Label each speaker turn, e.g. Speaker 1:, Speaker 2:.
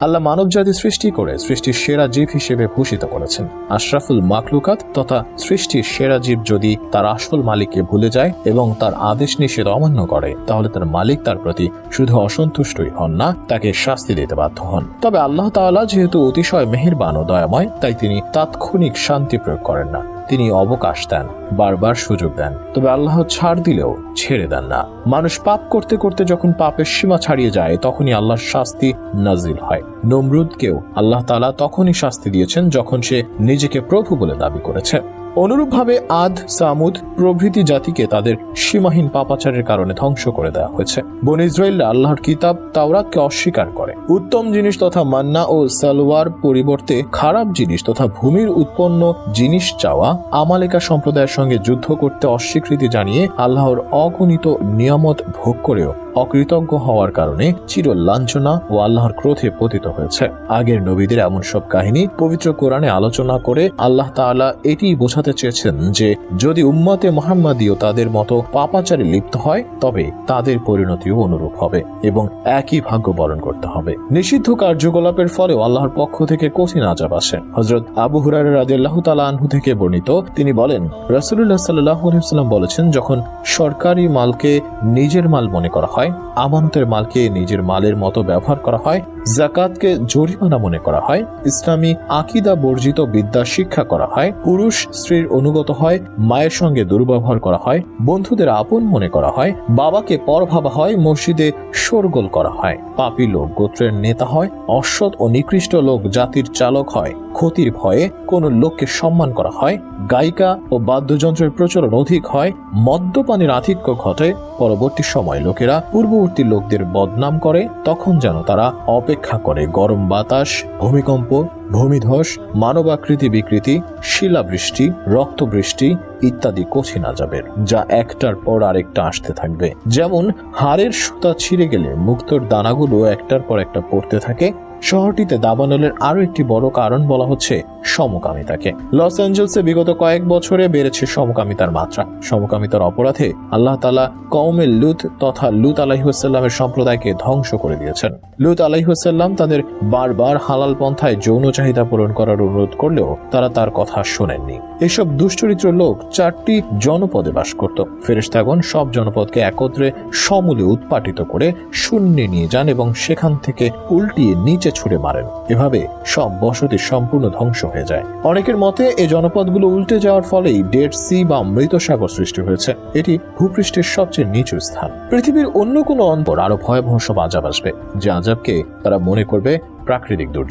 Speaker 1: আল্লাহ মানব জাতি সৃষ্টি করে সৃষ্টির সেরা জীব হিসেবে ভূষিত করেছেন। আশরাফুল মাকলুকাত তথা সৃষ্টির সেরা জীব যদি তার আসল মালিককে ভুলে যায় এবং তার আদেশ নিষেধ অমান্য করে, তাহলে তার মালিক তার প্রতি শুধু অসন্তুষ্টই হন না, তাকে শাস্তি দিতে বাধ্য হন। তবে আল্লাহ তাআলা যেহেতু অতিশয় মেহেরবান ও দয়াময়, তাই তিনি তাৎক্ষণিক শান্তি প্রয়োগ করেন না। তিনি অবকাশ দেন, বারবার সুযোগ দেন। তবে আল্লাহ ছাড় দিলেও ছেড়ে দেন না। মানুষ পাপ করতে করতে যখন পাপের সীমা ছাড়িয়ে যায়, তখনই আল্লাহর শাস্তি নাজিল হয়। নমরুদকেও আল্লাহ তালা তখনই শাস্তি দিয়েছেন যখন সে নিজেকে প্রভু বলে দাবি করেছে। অনুরূপভাবে আদ, সামুদ প্রভৃতি জাতিকে তাদের সীমাহীন পাপাচারের কারণে ধ্বংস করে দেওয়া হয়েছে। বন ইসরায়েলরা আল্লাহর কিতাব তাওরাতকে অস্বীকার করে। উত্তম জিনিস তথা মান্না ও সালোয়ার পরিবর্তে খারাপ জিনিস তথা ভূমির উৎপন্ন জিনিস চাওয়া, আমালেকা সম্প্রদায়ের সঙ্গে যুদ্ধ করতে অস্বীকৃতি জানিয়ে আল্লাহর অগণিত নিয়ামত ভোগ করেও অকৃতজ্ঞ হওয়ার কারণে চির লাঞ্ছনা ও আল্লাহর ক্রোধে পতিত হয়েছে। আগের নবীদের এমন সব কাহিনী পবিত্র কোরআনে আলোচনা করে আল্লাহ তাআলা এটি বোঝাতে চেয়েছেন যে, যদি উম্মতে মোহাম্মদীয় তাদের মতো পাপাচারে লিপ্ত হয়, তবে তাদের পরিণতিও অনুরূপ হবে এবং একই ভাগ্য বরণ করতে হবে। নিষিদ্ধ কার্যকলাপের ফলেও আল্লাহর পক্ষ থেকে কঠিন আজাব আসে। হজরত আবু হুরার রাদিয়াল্লাহু তাআলা আনহু থেকে বর্ণিত, তিনি বলেন, রাসূলুল্লাহ সাল্লাল্লাহু আলাইহি বলেছেন, যখন সরকারি মালকে নিজের মাল মনে করা হয় আমানতের মালকে নিজের মালের মতো ব্যবহার করা হয় জাকাতকে জরিমানা মনে করা হয়, ইসলামী আকিদা বর্জিত বিদ্যা শিক্ষা করা হয়, পুরুষ স্ত্রীর অনুগত হয়, মায়ের সঙ্গে দুর্ব্যবহার করা হয়, বন্ধুদের আপন মনে করা হয়, বাবাকে পর ভাবা হয়, মসজিদে শোরগোল করা হয়, পাপী লোক গোত্রের নেতা হয়, অসৎ ও নিকৃষ্ট লোক জাতির চালক হয়, ক্ষতির ভয়ে কোন লোককে সম্মান করা হয়, গায়িকা ও বাদ্যযন্ত্রের প্রচলন অধিক হয়, মদ্যপানের আধিক্য ঘটে, পরবর্তী সময় লোকেরা পূর্ববর্তী লোকদের বদনাম করে, তখন যেন তারা অপেক্ষা করে গরম বাতাস, ভূমিকম্প, ভূমিধস, মানবাকৃতি বিকৃতি, শিলাবৃষ্টি, রক্তবৃষ্টি ইত্যাদি কঠিন আজাবের, যা একটার পর আরেকটা আসতে থাকবে। যেমন হাড়ের সুতা ছিঁড়ে গেলে মুক্তর দানাগুলো একটার পর একটা পড়তে থাকে শহরটিতে দাবানলের আরও একটি বড় কারণ বলা হচ্ছে সমকামিতাকে। লস অ্যাঞ্জেলসে বিগত কয়েক বছরে বেড়েছে সমকামিতার মাত্রা। সমকামিতার অপরাধে আল্লাহ তালা কৌমের লুত তথা লুত আলাইহুসাল্লামের সম্প্রদায়কে ধ্বংস করে দিয়েছেন। লুত আলাইহুসাল্লাম তাদের বারবার হালাল পন্থায় যৌন চাহিদা পূরণ করার অনুরোধ করলেও তারা তার কথা শোনেননি। এসব দুশ্চরিত্র লোক চারটি জনপদে বাস করত। ফেরেশতাগণ সব জনপদকে একত্রে সমূলে উৎপাটিত করে শূন্যে নিয়ে যান এবং সেখান থেকে উল্টিয়ে নিচে ছুড়ে মারেন। এভাবে সব বসতি সম্পূর্ণ ধ্বংস হয়ে যায়। অনেকের মতে এই জনপদগুলো উল্টে যাওয়ার ফলেই ডেড সি বা মৃত সাগর সৃষ্টি হয়েছে। এটি ভূপৃষ্ঠের সবচেয়ে নিচু স্থান। পৃথিবীর অন্য কোনো অন্তর আরও ভয়াবহ সব আজাব আসবে। যে আজাবকে তারা মনে করবে প্রাকৃতিক দুর্যোগ।